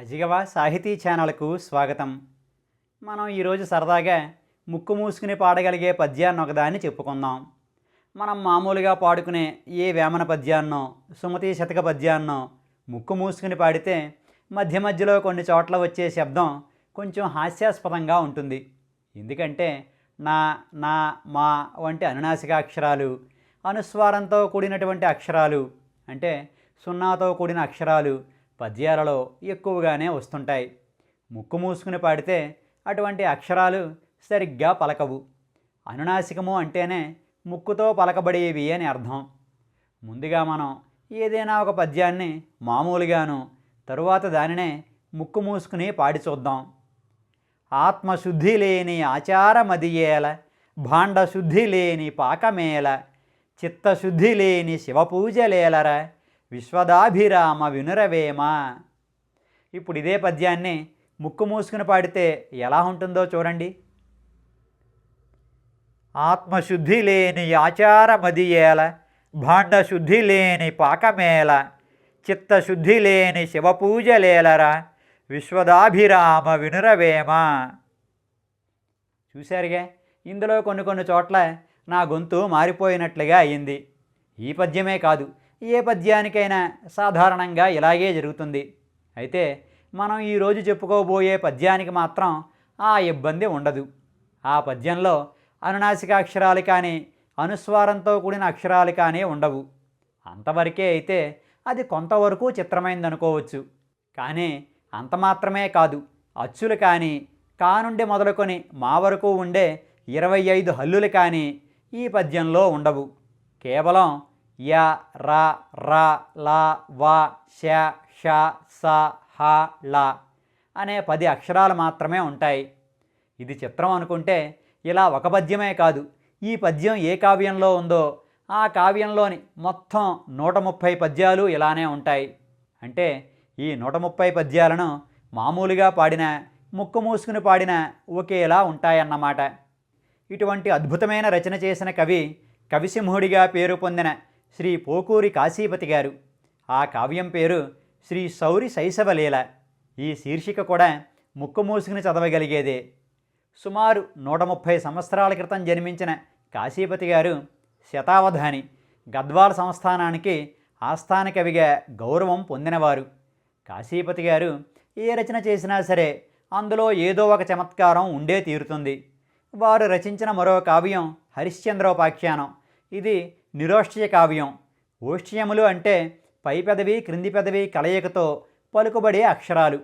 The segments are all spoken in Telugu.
అజిగవ సాహితీ ఛానల్కు స్వాగతం. మనం ఈరోజు సరదాగా ముక్కు మూసుకుని పాడగలిగే పద్యాన్ని ఒకదాన్ని చెప్పుకుందాం. మనం మామూలుగా పాడుకునే ఏ వేమన పద్యాన్నో సుమతి శతక పద్యాన్నో ముక్కు మూసుకుని పాడితే మధ్య మధ్యలో కొన్ని చోట్ల వచ్చే శబ్దం కొంచెం హాస్యాస్పదంగా ఉంటుంది. ఎందుకంటే నా నా మా వంటి అనునాసిక అక్షరాలు అనుస్వారంతో కూడినటువంటి అక్షరాలు అంటే సున్నాతో కూడిన అక్షరాలు పద్యాలలో ఎక్కువగానే వస్తుంటాయి. ముక్కు మూసుకుని పాడితే అటువంటి అక్షరాలు సరిగ్గా పలకవు. అనునాసికము అంటేనే ముక్కుతో పలకబడేవి అని అర్థం. ముందుగా మనం ఏదైనా ఒక పద్యాన్ని మామూలుగాను తరువాత దానినే ముక్కు మూసుకుని పాడి చూద్దాం. ఆత్మశుద్ధి లేని ఆచారమదియేల భాండశుద్ధి లేని పాకమేల చిత్తశుద్ధి లేని శివపూజలేలర విశ్వదాభిరామ వినురవేమ. ఇప్పుడు ఇదే పద్యాన్ని ముక్కు మూసుకుని పాడితే ఎలా ఉంటుందో చూడండి. ఆత్మశుద్ధి లేని ఆచారమదియేల భాండ శుద్ధి లేని పాకమేల చిత్తశుద్ధి లేని శివపూజలేలరా విశ్వదాభిరామ వినురవేమ. చూశారుగా? ఇందులో కొన్ని కొన్ని చోట్ల నా గొంతు మారిపోయినట్లుగా అయింది. ఈ పద్యమే కాదు ఏ పద్యానికైనా సాధారణంగా ఇలాగే జరుగుతుంది. అయితే మనం ఈరోజు చెప్పుకోబోయే పద్యానికి మాత్రం ఆ ఇబ్బంది ఉండదు. ఆ పద్యంలో అనునాసిక అక్షరాలు కానీ అనుస్వారంతో కూడిన అక్షరాలు కానీ ఉండవు. అంతవరకే అయితే అది కొంతవరకు చిత్రమైందనుకోవచ్చు. కానీ అంత మాత్రమే కాదు. అచ్చులు కానీ కా నుండి మొదలుకొని మా వరకు ఉండే ఇరవై ఐదు హల్లులు కానీ ఈ పద్యంలో ఉండవు. కేవలం య ర ర ల వ శ ష స హ ల అనే పది అక్షరాలు మాత్రమే ఉంటాయి. ఇది చిత్రం అనుకుంటే ఇలా ఒక పద్యమే కాదు. ఈ పద్యం ఏ కావ్యంలో ఉందో ఆ కావ్యంలోని మొత్తం నూట ముప్పై పద్యాలు ఇలానే ఉంటాయి. అంటే ఈ నూట ముప్పై పద్యాలను మామూలుగా పాడిన ముక్కు మూసుకుని పాడిన ఒకేలా ఉంటాయన్నమాట. ఇటువంటి అద్భుతమైన రచన చేసిన కవి కవిసింహుడిగా పేరు పొందిన శ్రీ పోకూరి కాశీపతి గారు. ఆ కావ్యం పేరు శ్రీ సౌరి శైశవలీల ఈ శీర్షిక కూడా ముక్కుమూసుకుని చదవగలిగేదే. సుమారు నూట ముప్పై సంవత్సరాల క్రితం జన్మించిన కాశీపతి గారు శతావధాని గద్వాల సంస్థానానికి ఆస్థాన కవిగా గౌరవం పొందినవారు. కాశీపతి గారు ఏ రచన చేసినా సరే అందులో ఏదో ఒక చమత్కారం ఉండే తీరుతుంది. వారు రచించిన మరో కావ్యం హరిశ్చంద్రోపాఖ్యానం. ఇది నిరోష్టియ కావ్యం. ఓష్ట్యములు అంటే పై పెదవి క్రింది పెదవి కలయికతో పలుకుబడే అక్షరాలు.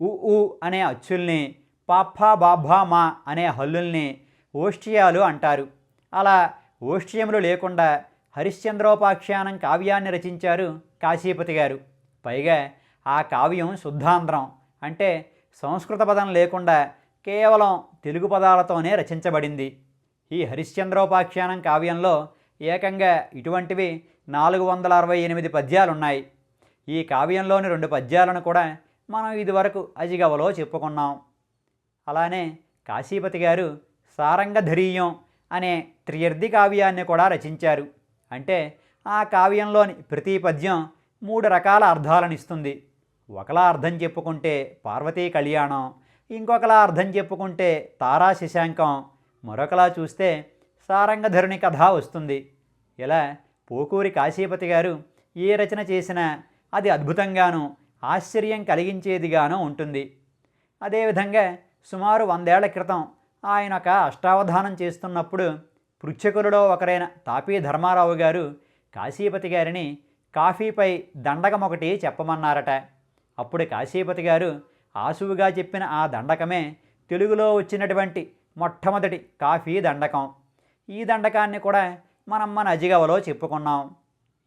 ఉ ఉ అనే అచ్చుల్ని పాఫా బాభా మా అనే హల్లుల్ని ఓష్ట్యాలు అంటారు. అలా ఓష్టియములు లేకుండా హరిశ్చంద్రోపాఖ్యానం కావ్యాన్ని రచించారు కాశీపతి గారు. పైగా ఆ కావ్యం శుద్ధాంధ్రం అంటే సంస్కృత పదం లేకుండా కేవలం తెలుగు పదాలతోనే రచించబడింది. ఈ హరిశ్చంద్రోపాఖ్యానం కావ్యంలో ఏకంగా ఇటువంటివి నాలుగు వందల అరవై ఎనిమిది పద్యాలున్నాయి. ఈ కావ్యంలోని రెండు పద్యాలను కూడా మనం ఇదివరకు అజిగవలో చెప్పుకున్నాం. అలానే కాశీపతి గారు సారంగధరీయం అనే త్రియర్థి కావ్యాన్ని కూడా రచించారు. అంటే ఆ కావ్యంలోని ప్రతి పద్యం మూడు రకాల అర్థాలను ఇస్తుంది. ఒకలా అర్థం చెప్పుకుంటే పార్వతీ కళ్యాణం ఇంకొకలా అర్థం చెప్పుకుంటే తారా శశాంకం మరొకలా చూస్తే సారంగధరుని కథ వస్తుంది. ఇలా పోకూరి కాశీపతి గారు ఏ రచన చేసినా అది అద్భుతంగానూ ఆశ్చర్యం కలిగించేదిగానూ ఉంటుంది. అదేవిధంగా సుమారు వందేళ్ళ క్రితం ఆయన ఒక అష్టావధానం చేస్తున్నప్పుడు పృచ్ఛకులలో ఒకరైన తాపీ ధర్మారావు గారు కాశీపతి గారిని కాఫీపై దండకం ఒకటి చెప్పమన్నారట. అప్పుడు కాశీపతి గారు ఆసువుగా చెప్పిన ఆ దండకమే తెలుగులో వచ్చినటువంటి మొట్టమొదటి కాఫీ దండకం. ఈ దండకాన్ని కూడా మనం మన అజిగవలో చెప్పుకున్నాం.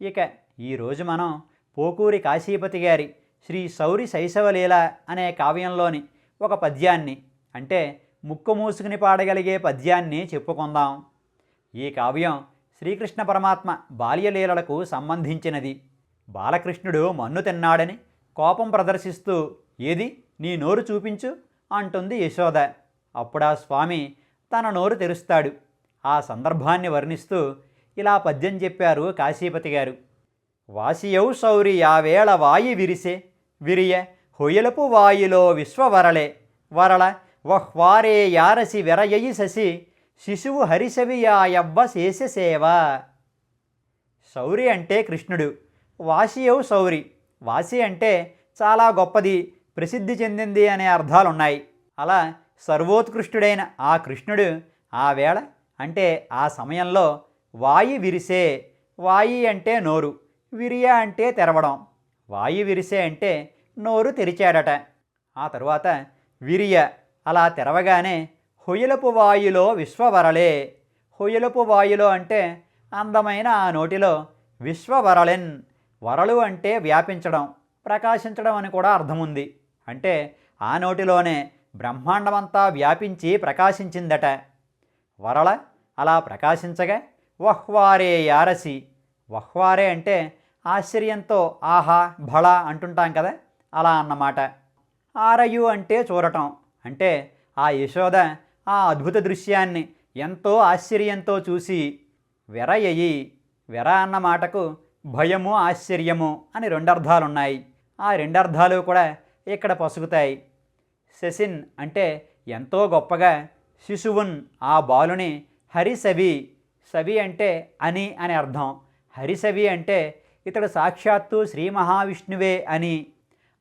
ఇక ఈరోజు మనం పోకూరి కాశీపతి గారి శ్రీ సౌరి శైశవలీల అనే కావ్యంలోని ఒక పద్యాన్ని అంటే ముక్కు మూసుకుని పాడగలిగే పద్యాన్ని చెప్పుకుందాం. ఈ కావ్యం శ్రీకృష్ణ పరమాత్మ బాల్యలీలలకు సంబంధించినది. బాలకృష్ణుడు మన్ను తిన్నాడని కోపం ప్రదర్శిస్తూ ఏది? నీ నోరు చూపించు అంటుంది యశోద. అప్పుడా స్వామి తన నోరు తెరుస్తాడు. ఆ సందర్భాన్ని వర్ణిస్తూ ఇలా పద్యం చెప్పారు కాశీపతి గారు. వాసియౌ సౌరి యావేళ వాయి విరిసే విరియ హొయలపు వాయులో విశ్వవరళే వరళ వహ్వారే యారసి వెరయయి శశి శిశువు హరిసవియాయవ్వ శేషసేవ శౌరి అంటే కృష్ణుడు. వాసియౌ శౌరి వాసి అంటే చాలా గొప్పది ప్రసిద్ధి చెందింది అనే అర్థాలున్నాయి. అలా సర్వోత్కృష్టుడైన ఆ కృష్ణుడు ఆ వేళ అంటే ఆ సమయంలో వాయి విరిసే వాయి అంటే నోరు విరియ అంటే తెరవడం వాయి విరిసే అంటే నోరు తెరిచాడట. ఆ తరువాత విరియ అలా తెరవగానే హొయలపు వాయులో విశ్వవరలే హొయలపు వాయులో అంటే అందమైన ఆ నోటిలో విశ్వవరళెన్ వరలు అంటే వ్యాపించడం ప్రకాశించడం అని కూడా అర్థం ఉంది అంటే ఆ నోటిలోనే బ్రహ్మాండమంతా వ్యాపించి ప్రకాశించిందట. వరళ అలా ప్రకాశించగా వహ్వారే యారసి. వహ్వారే అంటే ఆశ్చర్యంతో ఆహా భళ అంటుంటాం కదా అలా అన్నమాట. ఆరయు అంటే చూడటం. అంటే ఆ యశోద ఆ అద్భుత దృశ్యాన్ని ఎంతో ఆశ్చర్యంతో చూసి వెరయ్యి. వెర అన్న మాటకు భయము ఆశ్చర్యము అని రెండర్థాలున్నాయి ఆ రెండర్థాలు కూడా ఇక్కడ పసుగుతాయి శశిన్ అంటే ఎంతో గొప్పగా శిశువున్ ఆ బాలుని హరిసవి సవి అంటే అని అని అర్థం. హరిసవి అంటే ఇతడు సాక్షాత్తు శ్రీ మహావిష్ణువే అని.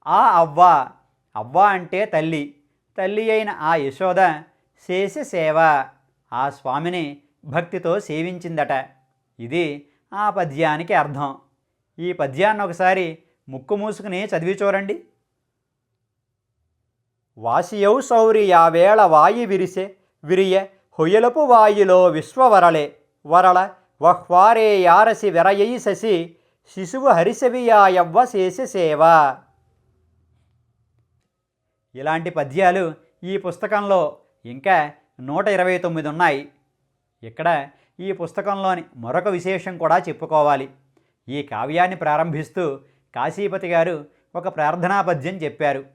ఆ అవ్వ అవ్వ అంటే తల్లి. తల్లి అయిన ఆ యశోద శేష సేవ ఆ స్వామిని భక్తితో సేవించిందట. ఇది ఆ పద్యానికి అర్థం. ఈ పద్యాన్ని ఒకసారి ముక్కు మూసుకుని చదివి చూడండి. వాసియౌ సౌరి యావేళ వాయి విరిసే విరియ హొయలపు వాయులో విశ్వవరళే వరళ వహ్వారే యారసి వెరయయి శశి శిశువు హరిసవియాయవ్వ శేష సేవ. ఇలాంటి పద్యాలు ఈ పుస్తకంలో ఇంకా నూట ఇరవై తొమ్మిది ఉన్నాయి. ఇక్కడ ఈ పుస్తకంలోని మరొక విశేషం కూడా చెప్పుకోవాలి. ఈ కావ్యాన్ని ప్రారంభిస్తూ కాశీపతి గారు ఒక ప్రార్థనా పద్యం చెప్పారు.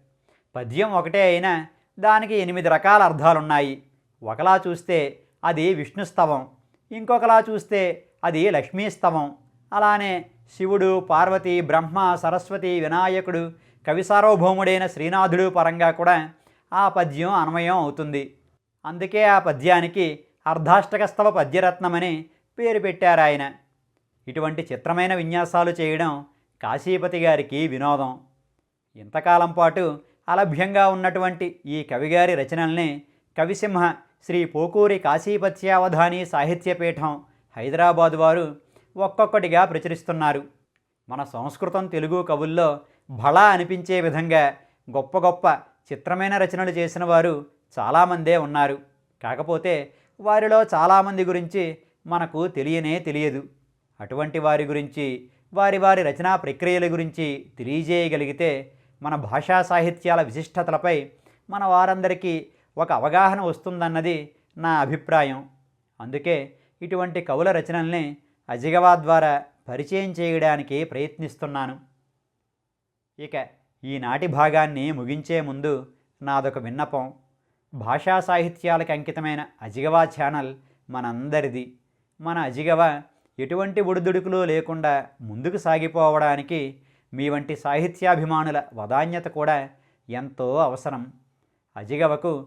పద్యం ఒకటే అయినా దానికి ఎనిమిది రకాల అర్థాలున్నాయి. ఒకలా చూస్తే అది విష్ణుస్తవం ఇంకొకలా చూస్తే అది లక్ష్మీస్తవం. అలానే శివుడు పార్వతి బ్రహ్మ సరస్వతి వినాయకుడు కవి సార్వభౌముడైన శ్రీనాథుడు పరంగా కూడా ఆ పద్యం అన్వయం అవుతుంది. అందుకే ఆ పద్యానికి అర్ధాష్టకస్తవ పద్యరత్నమని పేరు పెట్టారు ఆయన. ఇటువంటి చిత్రమైన విన్యాసాలు చేయడం కాశీపతి గారికి వినోదం. ఇంతకాలం పాటు అలభ్యంగా ఉన్నటువంటి ఈ కవిగారి రచనల్ని కవిసింహ శ్రీ పోకూరి కాశీపత్యావధాని సాహిత్యపీఠం హైదరాబాద్ వారు ఒక్కొక్కటిగా ప్రచురిస్తున్నారు. మన సంస్కృతం తెలుగు కవుల్లో భళ అనిపించే విధంగా గొప్ప గొప్ప చిత్రమైన రచనలు చేసిన వారు చాలామందే ఉన్నారు. కాకపోతే వారిలో చాలామంది గురించి మనకు తెలియనే తెలియదు. అటువంటి వారి గురించి వారి వారి రచనా ప్రక్రియల గురించి తెలియజేయగలిగితే మన భాషా సాహిత్యాల విశిష్టతలపై మన వారందరికీ ఒక అవగాహన వస్తుందన్నది నా అభిప్రాయం. అందుకే ఇటువంటి కవుల రచనల్ని అజిగవా ద్వారా పరిచయం చేయడానికి ప్రయత్నిస్తున్నాను. ఇక ఈనాటి భాగాన్ని ముగించే ముందు నాదొక విన్నపం. భాషా సాహిత్యాలకు అంకితమైన అజిగవా ఛానల్ మనందరిది. మన అజిగవ ఎటువంటి ఒడిదుడుకులు లేకుండా ముందుకు సాగిపోవడానికి మీ వంటి సాహిత్యాభిమానుల వదాన్యత కూడా ఎంతో అవసరం. అజిగవకు